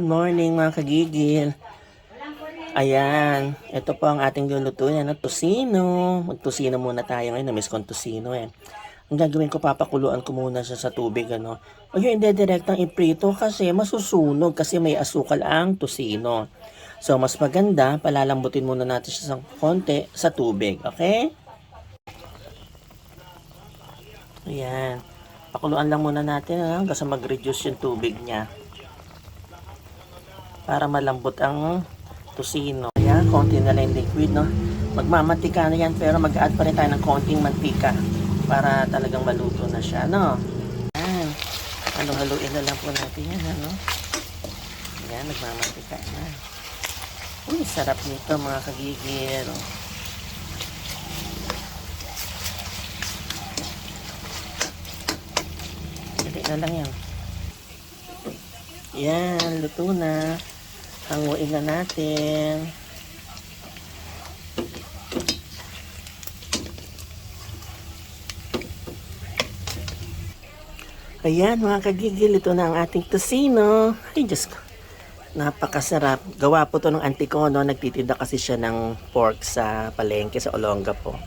Good morning mga kagigil. Ayan, ito po ang ating lulutuin, ano, tosino. Mag-tosino muna tayo ngayon, na-miss kong tosino eh. Ang gagawin ko, papakuluan ko muna siya sa tubig, ano. O yung hindi direktang iprito kasi masusunog kasi may asukal ang tosino. So, mas maganda, palalambutin muna natin siya sa konti sa tubig, okay? Ayan. Pakuluan lang muna natin ano, hanggang mag-reduce yung tubig niya. Para malambot ang tosino. Ayan, konti na lang liquid, no? Magmamantika na yan, pero mag-add pa rin tayo ng konting mantika para talagang maluto na siya, no? Ayan. Halo-haluin na lang po natin yan, ano? Ayan, nagmamantika na. Uy, sarap nito mga kagigil. Dali na lang yan. Yan, luto na. Hanguin na natin. Ayan mga kagigil, ito na ang ating tosino. Ay, Diyos ko. Napakasarap. Gawa po to ng auntie ko, no? Nagtitinda kasi siya ng pork sa palengke sa Olonga po.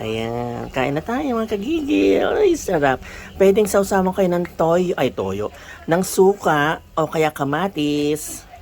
Ayan. Kain na tayo mga kagigil. Ay, sarap. Pwedeng sausawan kayo ng toyo, ay toyo, ng suka o kaya kamatis.